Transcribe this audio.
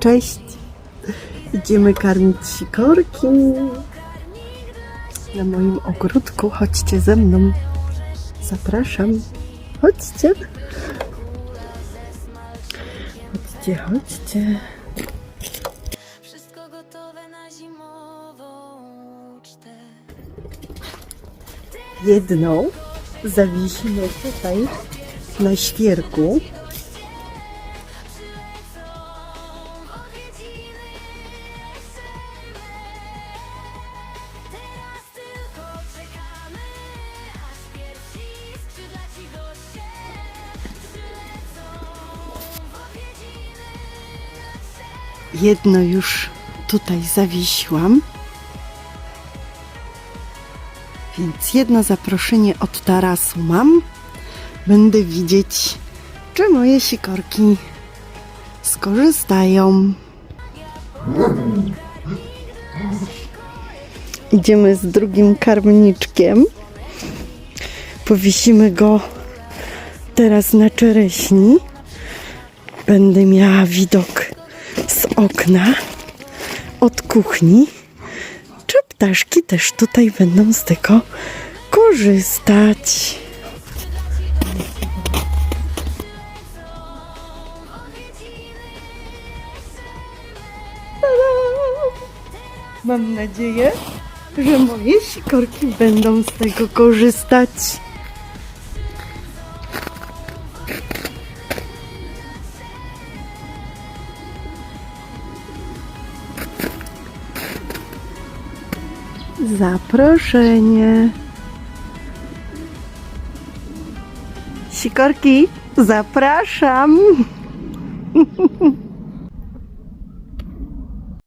Cześć! Idziemy karmić sikorki na moim ogródku. Chodźcie ze mną. Zapraszam. Chodźcie. Chodźcie, chodźcie. Wszystko gotowe na zimową ucztę. Jedną zawiesimy tutaj na świerku. Jedno już tutaj zawiesiłam. Więc jedno zaproszenie od tarasu mam. Będę widzieć, czy moje sikorki skorzystają. Idziemy z drugim karmniczkiem. Powiesimy go teraz na czereśni. Będę miała widok z okna od kuchni. Czy ptaszki też tutaj będą z tego korzystać? Mam nadzieję, że moje sikorki będą z tego korzystać. Zaproszenie. Sikorki, zapraszam.